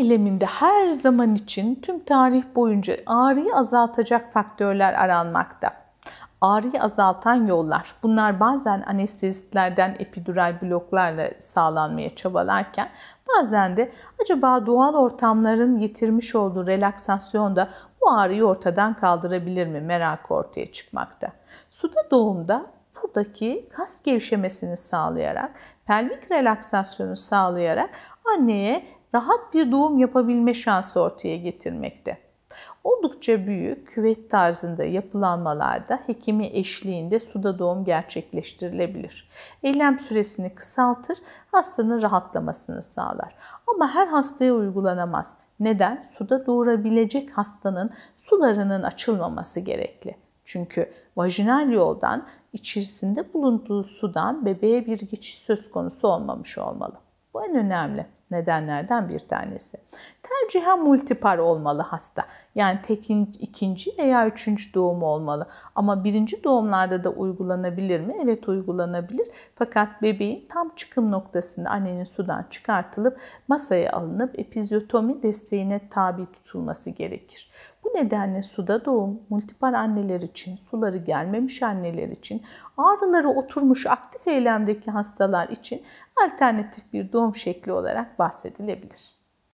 eyleminde her zaman için tüm tarih boyunca ağrıyı azaltacak faktörler aranmakta. Ağrıyı azaltan yollar. Bunlar bazen anestezistlerden epidural bloklarla sağlanmaya çabalarken bazen de acaba doğal ortamların getirmiş olduğu relaksasyonda bu ağrıyı ortadan kaldırabilir mi merakı ortaya çıkmakta. Suda doğumda buradaki kas gevşemesini sağlayarak, pelvik relaksasyonu sağlayarak anneye rahat bir doğum yapabilme şansı ortaya getirmekte. Oldukça büyük küvet tarzında yapılanmalarda hekimi eşliğinde suda doğum gerçekleştirilebilir. Eylem süresini kısaltır, hastanın rahatlamasını sağlar. Ama her hastaya uygulanamaz. Neden? Suda doğurabilecek hastanın sularının açılmaması gerekli. Çünkü vajinal yoldan içerisinde bulunduğu sudan bebeğe bir geçiş söz konusu olmamış olmalı. Bu en önemli nedenlerden bir tanesi. Tercihen multipar olmalı hasta. Yani tek ikinci veya üçüncü doğum olmalı. Ama birinci doğumlarda da uygulanabilir mi? Evet uygulanabilir. Fakat bebeğin tam çıkım noktasında annenin sudan çıkartılıp masaya alınıp epizyotomi desteğine tabi tutulması gerekir. Bu nedenle suda doğum, multipar anneler için, suları gelmemiş anneler için, ağrıları oturmuş aktif eylemdeki hastalar için alternatif bir doğum şekli olarak bahsedilebilir.